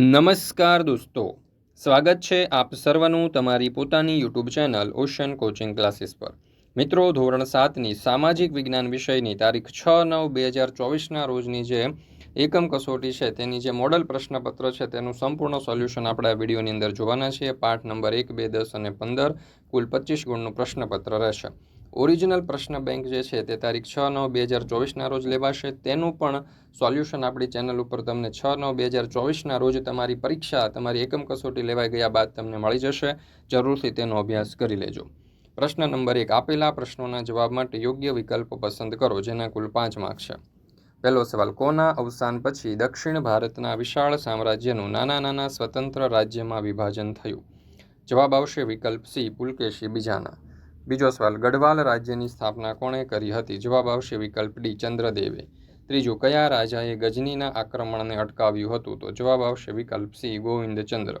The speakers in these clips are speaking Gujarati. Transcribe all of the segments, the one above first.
નમસ્કાર દોસ્તો. સ્વાગત છે આપ સર્વનું તમારી પોતાની YouTube channel Ocean coaching classes પર. મિત્રો, ધોરણ સાતની સામાજિક વિજ્ઞાન વિષયની તારીખ છ નવ બે હજાર ચોવીસના રોજની જે એકમ કસોટી છે, તેની જે મોડલ પ્રશ્નપત્ર છે, તેનું સંપૂર્ણ સોલ્યુશન આપણે આ વિડીયોની અંદર જોવાના છીએ. પાઠ નંબર એક, બે, દસ અને પંદર કુલ પચીસ ગુણનું પ્રશ્નપત્ર રહેશે. ઓરિજિનલ પ્રશ્ન બેંક જે છે તે તારીખ છ નવ બે હજાર ચોવીસના રોજ લેવાશે. તેનું પણ સોલ્યુશન આપણી ચેનલ ઉપર તમને છ નવ બે હજાર ચોવીસના રોજ તમારી પરીક્ષા, તમારી એકમ કસોટી લેવાઈ ગયા બાદ તમને મળી જશે. જરૂરથી તેનો અભ્યાસ કરી લેજો. પ્રશ્ન નંબર એક, આપેલા પ્રશ્નોના જવાબ માટે યોગ્ય વિકલ્પ પસંદ કરો, જેના કુલ પાંચ માર્ક છે. પહેલો સવાલ, કોના અવસાન પછી દક્ષિણ ભારતના વિશાળ સામ્રાજ્યનું નાના નાના સ્વતંત્ર રાજ્યમાં વિભાજન થયું? જવાબ આવશે વિકલ્પ સી, પુલકેશી બીજાના. બીજો સવાલ, ગઢવાલ રાજ્યની સ્થાપના કોણે કરી હતી? જવાબ આવશે વિકલ્પ ડી, ચંદ્રદેવે. ત્રીજું, કયા રાજાએ ગજનીના આક્રમણને અટકાવ્યું હતું? તો જવાબ આવશે વિકલ્પ સી, ગોવિંદચંદ્ર.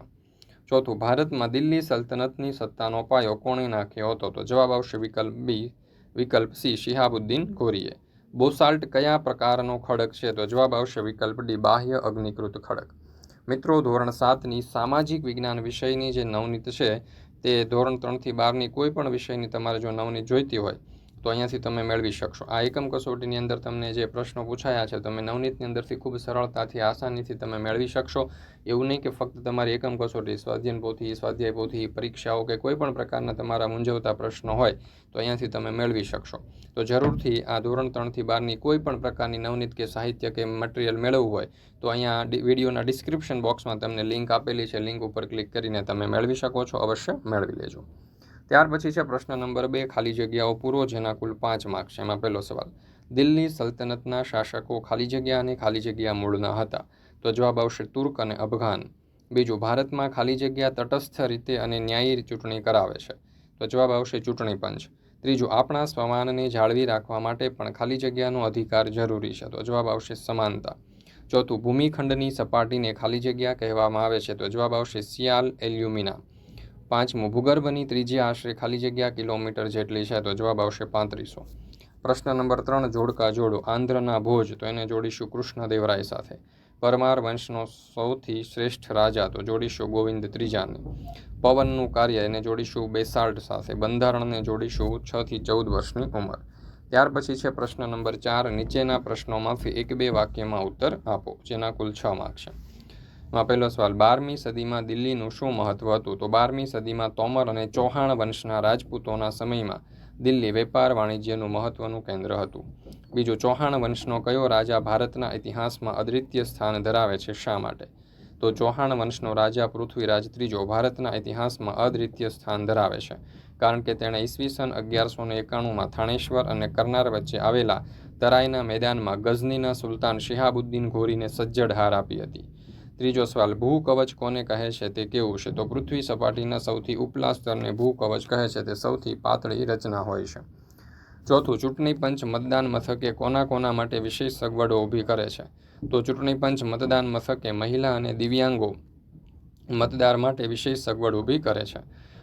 ચોથું, ભારતમાં દિલ્હી સલ્તનતની સત્તાનો પાયો કોણે નાખ્યો હતો? તો જવાબ આવશે વિકલ્પ બી, વિકલ્પ સી, શિહાબુદ્દીન ઘોરીએ. બોસાલ્ટ કયા પ્રકારનો ખડક છે? તો જવાબ આવશે વિકલ્પ ડી, બાહ્ય અગ્નિકૃત ખડક. મિત્રો, ધોરણ સાતની સામાજિક વિજ્ઞાન વિષયની જે નવનીત છે તે ધોરણ ત્રણથી બારની કોઈ પણ વિષયની તમારે જો નવની જોઈતી હોય તો અહીંયાથી તમે મેળવી શકશો. આ એકમ કસોટીની અંદર તમને જે પ્રશ્નો પૂછાયા છે, તમે નવનીતની અંદરથી ખૂબ સરળતાથી, આસાનીથી તમે મેળવી શકશો. એવું નહીં કે ફક્ત તમારી એકમ કસોટી, સ્વાધ્યન પોથી, સ્વાધ્યાય પોથી, પરીક્ષાઓ કે કોઈ પણ પ્રકારના તમારા મૂંઝવતા પ્રશ્નો હોય, તો અહીંયાથી તમે મેળવી શકશો. તો જરૂરથી આ ધોરણ ત્રણથી બારની કોઈ પણ પ્રકારની નવનીત કે સાહિત્ય કે મટીરિયલ મેળવવું હોય, તો અહીંયા વિડીયોના ડિસ્ક્રિપ્શન બોક્સમાં તમને લિંક આપેલી છે. લિંક ઉપર ક્લિક કરીને તમે મેળવી શકો છો. અવશ્ય મેળવી લેજો. ત્યાર પછી છે પ્રશ્ન નંબર બે, ખાલી જગ્યાઓ પૂરો જેના કુલ પાંચ માર્ક છે. એમાં પહેલો સવાલ, દિલ્હી સલ્તનતના શાસકો ખાલી જગ્યા અને ખાલી જગ્યા મૂળના હતા? તો જવાબ આવશે તુર્ક અને અફઘાન. બીજું, ભારતમાં ખાલી જગ્યા તટસ્થ રીતે અને ન્યાયી ચૂંટણી કરાવે છે. તો જવાબ આવશે ચૂંટણી પંચ. ત્રીજું, આપણા સ્વમાનને જાળવી રાખવા માટે પણ ખાલી જગ્યાનો અધિકાર જરૂરી છે. તો જવાબ આવશે સમાનતા. ચોથું, ભૂમિખંડની સપાટીને ખાલી જગ્યા કહેવામાં આવે છે. તો જવાબ આવશે સિયાલ એલ્યુમિના. પાંચમું ભૂગર્ભની ત્રીજી આશરે ખાલી જગ્યા કિલોમીટર જેટલી છે, તો જવાબ આવશે પાંત્રીસો. પ્રશ્ન નંબર ત્રણ, જોડકા જોડો, આંધ્રના ભોજ, તો એને જોડીશું કૃષ્ણદેવરાય સાથે. પરમાર વંશનો સૌથી શ્રેષ્ઠ રાજા, તો જોડીશું ગોવિંદ ત્રીજાને. પવનનું કાર્ય, એને જોડીશું બેસાલ્ટ સાથે. બંધારણને જોડીશું છ થી ચૌદ વર્ષની ઉંમર. ત્યાર પછી છે પ્રશ્ન નંબર ચાર, નીચેના પ્રશ્નોમાંથી એક બે વાક્યમાં ઉત્તર આપો, જેના કુલ છ માર્ક છે. માં પહેલો સવાલ, બારમી સદીમાં દિલ્હીનું શું મહત્વ હતું? તો બારમી સદીમાં તોમર અને ચૌહાણ વંશના રાજપૂતોના સમયમાં દિલ્હી વેપાર વાણિજ્યનું મહત્વનું કેન્દ્ર હતું. બીજું, ચૌહાણ વંશનો કયો રાજા ભારતના ઇતિહાસમાં અદ્વિતીય સ્થાન ધરાવે છે શા માટે? તો ચૌહાણ વંશનો રાજા પૃથ્વીરાજ ત્રીજો ભારતના ઇતિહાસમાં અદ્વિતીય સ્થાન ધરાવે છે, કારણ કે તેણે ઈસવીસન અગિયારસો ને એકાણુંમાં થાણેશ્વર અને કરનાર વચ્ચે આવેલા તરાઈના મેદાનમાં ગઝનીના સુલતાન શિહાબુદ્દીન ઘોરીને સજ્જડ હાર આપી હતી. ત્રીજો સવાલ ભૂકવચ કોને કહે છે તે કેવું છે? તો પૃથ્વી સપાટીના સૌથી ઉપલા સ્તરને ભૂકવચ કહે છે તે સૌથી પાતળી રચના હોય છે. ચોથું, ચૂંટણી પંચ મતદાન મથકે કોના કોના માટે વિશેષ સગવડો ઊભી કરે છે? તો ચૂંટણી પંચ મતદાન મથકે મહિલા અને દિવ્યાંગો મતદાર માટે વિશેષ સગવડ ઊભી કરે છે.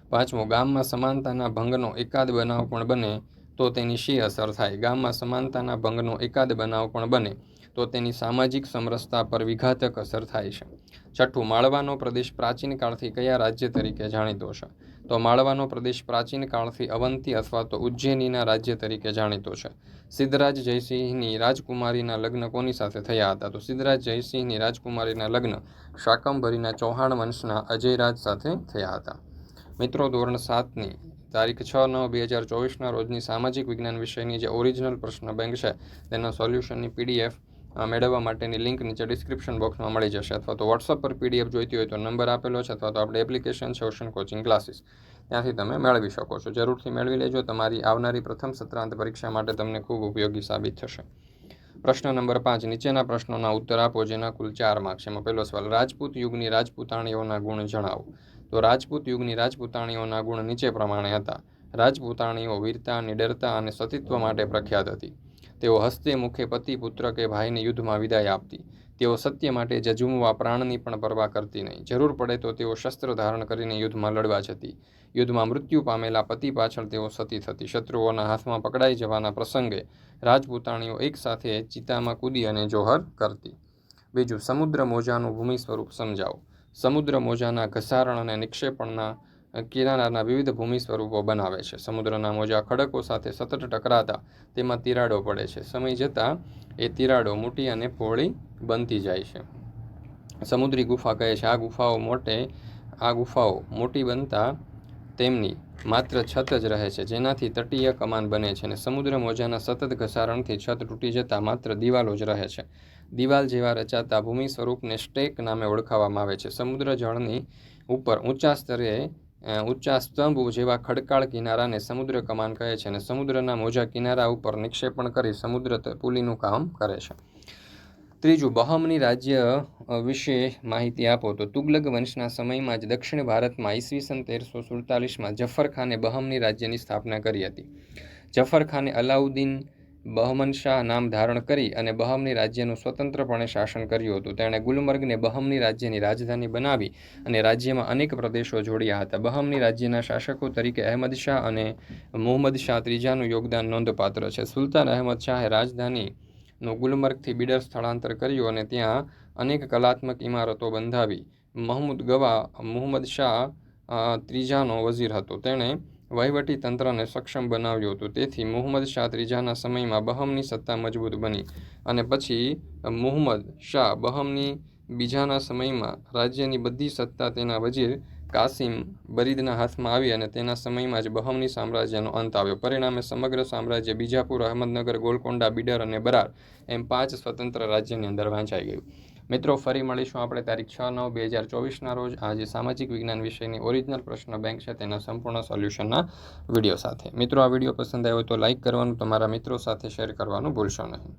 પાંચમું, ગામમાં સમાનતાના ભંગનો એકાદ બનાવ પણ બને તો તેની શી અસર થાય? ગામમાં સમાનતાના ભંગનો એકાદ બનાવ પણ બને તો તેની સામાજિક સમરસતા પર વિઘાતક અસર થાય છે. છઠ્ઠું, માળવાનો પ્રદેશ પ્રાચીન કાળથી કયા રાજ્ય તરીકે જાણીતો છે? તો માળવાનો પ્રદેશ પ્રાચીન કાળથી અવંતી અથવા તો ઉજ્જૈનીના રાજ્ય તરીકે જાણીતો છે. સિદ્ધરાજ જયસિંહની રાજકુમારીના લગ્ન કોની સાથે થયા હતા? તો સિદ્ધરાજ જયસિંહની રાજકુમારીના લગ્ન શાકંભરીના ચૌહાણ વંશના અજયરાજ સાથે થયા હતા. મિત્રો, ધોરણ સાતની તારીખ છ નવ બે હજાર ચોવીસના રોજની સામાજિક વિજ્ઞાન વિષયની જે ઓરિજિનલ પ્રશ્ન બેંક છે, તેના સોલ્યુશનની પીડીએફ મેળવવા માટેની લિંક નીચે ડિસ્ક્રિપ્શન બોક્સમાં મળી જશે અથવા તો વોટ્સઅપ પર પીડીએફ જોઈતી હોય તો નંબર આપેલો છે અથવા તો આપણે એપ્લિકેશન છે ઓશન કોચિંગ ક્લાસીસ ત્યાંથી તમે મેળવી શકો છો. જરૂરથી મેળવી લેજો. તમારી આવનારી પ્રથમ સત્રાંત પરીક્ષા માટે તમને ખૂબ ઉપયોગી સાબિત થશે. પ્રશ્ન નંબર પાંચ. નીચેના પ્રશ્નોના ઉત્તર આપો, જેના કુલ ચાર માર્ક્સ એમાં પહેલો સવાલ, રાજપૂત યુગની રાજપૂતાણીઓના ગુણ જણાવો. તો રાજપૂત યુગની રાજપૂતાણીઓના ગુણ નીચે પ્રમાણે હતા. રાજપૂતાણીઓ વીરતા, નિડરતા અને સતીત્વ માટે પ્રખ્યાત હતી. તેઓ હસ્તે મુખે પતિ પુત્ર કે ભાઈને યુદ્ધમાં વિદાય આપતી. તેઓ સત્ય માટે જજુમવા પ્રાણની પણ પરવા કરતી નહીં. જરૂર પડે તો તેઓ શસ્ત્ર ધારણ કરીને યુદ્ધમાં લડવા જતી. યુદ્ધમાં મૃત્યુ પામેલા પતિ પાછળ તેઓ સતી થતી. શત્રુઓના હાથમાં પકડાઈ જવાના પ્રસંગે રાજપૂતાણીઓ એકસાથે ચિતામાં કૂદી અને જોહર કરતી. બીજું, સમુદ્ર મોજાનું ભૂમિ સ્વરૂપ સમજાવો. સમુદ્ર મોજાના ઘસારણ અને નિક્ષેપણના કિનારાના વિવિધ ભૂમિ સ્વરૂપો બનાવે છે. સમુદ્રના મોજા ખડકો સાથે સતત ટકરાતા તેમાં તિરાડો પડે છે. સમય જતાં એ તિરાડો મોટી અને પહોળી બનતી જાય છે. સમુદ્રી ગુફા કહે છે, આ ગુફાઓ મોટે, આ ગુફાઓ મોટી બનતા તેમની માત્ર છત જ રહે છે, જેનાથી તટીય કમાન બને છે અને સમુદ્ર મોજાના સતત ઘસારણથી છત તૂટી જતાં માત્ર દિવાલો જ રહે છે. દિવાલ જેવા રચાતા ભૂમિ સ્વરૂપને સ્ટેક નામે ઓળખાવવામાં આવે છે. સમુદ્ર જળની ઉપર ઊંચા સ્તરે ઊંચા સ્તંભ જેવા ખડકાળ કિનારાને સમુદ્ર કમાન કહે છે અને સમુદ્રના મોજા કિનારા ઉપર નિક્ષેપણ કરી સમુદ્ર પુલીનું કામ કરે છે. ત્રીજું, બહમની રાજ્ય વિશે માહિતી આપો તો તુગલક વંશના સમયમાં જ દક્ષિણ ભારતમાં ઈસવીસન તેરસો સુડતાલીસમાં જફર ખાને બહમની રાજ્યની સ્થાપના કરી હતી. જફર ખાને અલાઉદ્દીન બહમન શાહ નામ ધારણ કરી અને બહમની રાજ્યનું સ્વતંત્રપણે શાસન કર્યું હતું. તેણે ગુલમર્ગને બહમની રાજ્યની રાજધાની બનાવી અને રાજ્યમાં અનેક પ્રદેશો જોડ્યા હતા. બહમની રાજ્યના શાસકો તરીકે અહેમદ શાહ અને મોહમ્મદ શાહ ત્રીજાનું યોગદાન નોંધપાત્ર છે. સુલતાન અહેમદ શાહે રાજધાનીનું ગુલમર્ગથી બિડર સ્થળાંતર કર્યું અને ત્યાં અનેક કલાત્મક ઇમારતો બંધાવી. મહમૂદ ગવા, મોહમ્મદ શાહ ત્રીજાનો વઝીર હતો. તેણે વહીવટી તંત્રને સક્ષમ બનાવ્યું હતું. તેથી મુહમ્મદ શાહ ત્રીજાના સમયમાં બહમની સત્તા મજબૂત બની અને પછી મુહમ્મદ શાહ બહમની બીજાના સમયમાં રાજ્યની બધી સત્તા તેના વજીર કાસિમ બરીદના હાથમાં આવી અને તેના સમયમાં જ બહમની સામ્રાજ્યનો અંત આવ્યો. પરિણામે સમગ્ર સામ્રાજ્ય બીજાપુર, અહમદનગર, ગોલકોંડા, બિડર અને બરાર એમ પાંચ સ્વતંત્ર રાજ્યની અંદર વહેંચાઈ ગયું. મિત્રો, ફરી મળીશું આપણે તારીખ છ નવ બે હજાર ચોવીસના રોજ. આજે સામાજિક વિજ્ઞાન વિષયની ઓરિજિનલ પ્રશ્ન બેંક છે તેના સંપૂર્ણ સોલ્યુશનના વીડિયો સાથે. મિત્રો, આ વીડિયો પસંદ આવ્યો તો લાઇક કરવાનું, તમારા મિત્રો સાથે શેર કરવાનું ભૂલશો નહીં.